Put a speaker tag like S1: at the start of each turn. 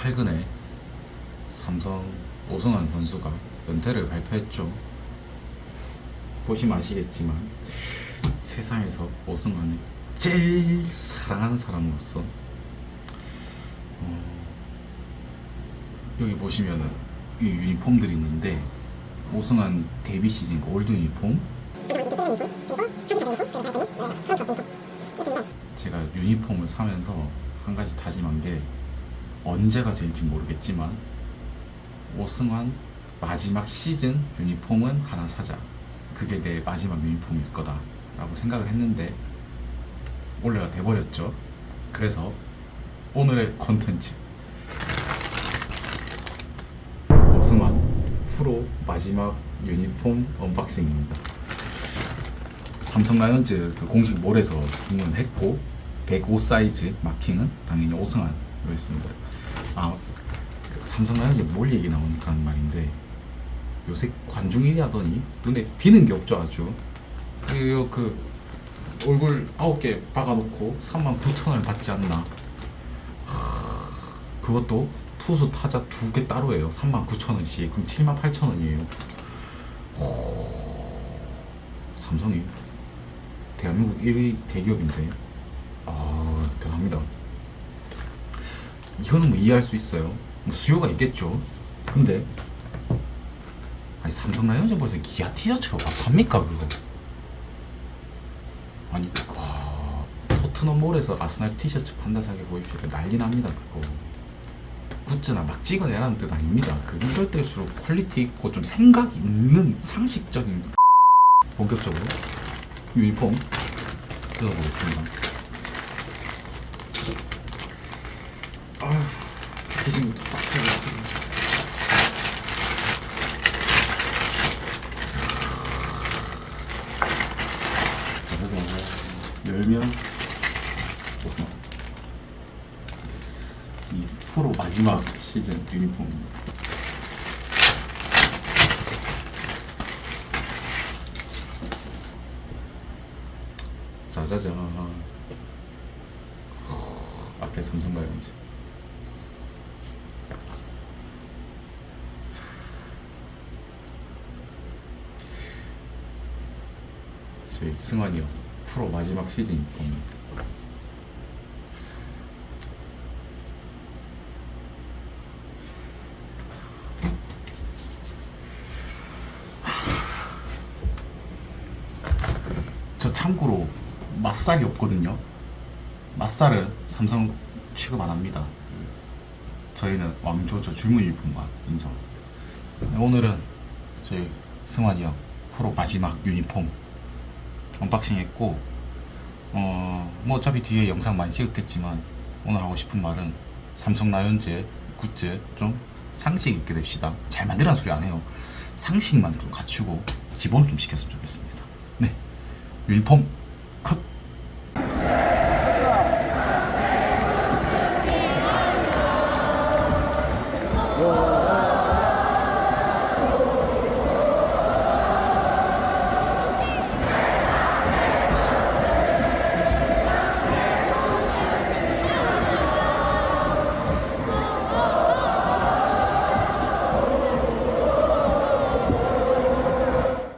S1: 최근에 삼성 오승환 선수가 은퇴를 발표했죠. 보시면 아시겠지만 세상에서 오승환을 제일 사랑하는 사람으로서 어, 여기 보시면은 이 유니폼들이 있는데 오승환 데뷔 시즌 골드 유니폼 제가 유니폼을 사면서 한 가지 다짐한 게 언제가 될지 모르겠지만 오승환 마지막 시즌 유니폼은 하나 사자. 그게 내 마지막 유니폼일 거다 라고 생각을 했는데 올해가 돼버렸죠. 그래서 오늘의 컨텐츠 오승환 프로 마지막 유니폼 언박싱입니다. 삼성 라이온즈 그 공식 몰에서 주문했고 105 사이즈 마킹은 당연히 오승환 으로 했습니다. 아그 삼성 라이온즈 몰 얘기 나오니까 하는 말인데 요새 관중이 하더니 눈에 띄는 게 없죠 아주. 그, 그 얼굴 9개 박아놓고 3만 9천 원을 받지 않나. 하, 그것도 투수 타자 두 개 따로예요. 3만 9천 원씩. 그럼 7만 8천 원이에요. 삼성이 대한민국 1위 대기업인데. 아 대단합니다 이거는 뭐 이해할 수 있어요. 뭐 수요가 있겠죠. 근데 아니 삼성 라이온즈 벌써 기아 티셔츠가 밥합니까 그거? 아니 와 토트넘 몰에서 아스날 티셔츠 판다 사게 보입시다 난리 납니다 그거. 굿즈나 막 찍어내라는 뜻 아닙니다. 그 이럴 때일수록 퀄리티 있고 좀 생각 있는 상식적인 본격적으로 유니폼 뜯어보겠습니다 아휴 패키징부터 빡세게 했습니다 그래서 열면 보세요. 이 프로 마지막 시즌 유니폼입니다. 짜자잔. 앞에 삼성 라이온즈. 저희 승환이 형 프로 마지막 시즌 유니폼입니다. 저 참고로 맛살이 없거든요. 맛살은 삼성 취급 안 합니다. 저희는 왕조조 줄무 유니폼만 인정. 네, 오늘은 저희 승환이 형 프로 마지막 유니폼 언박싱 했고 어, 뭐 어차피 뒤에 영상 많이 찍었겠지만 오늘 하고 싶은 말은 삼성 라이온즈의 굿즈 좀 상식 있게 됩시다. 잘 만들라는 소리 안 해요. 상식만 좀 갖추고 기본을 좀 시켰으면 좋겠습니다. 네. 유니폼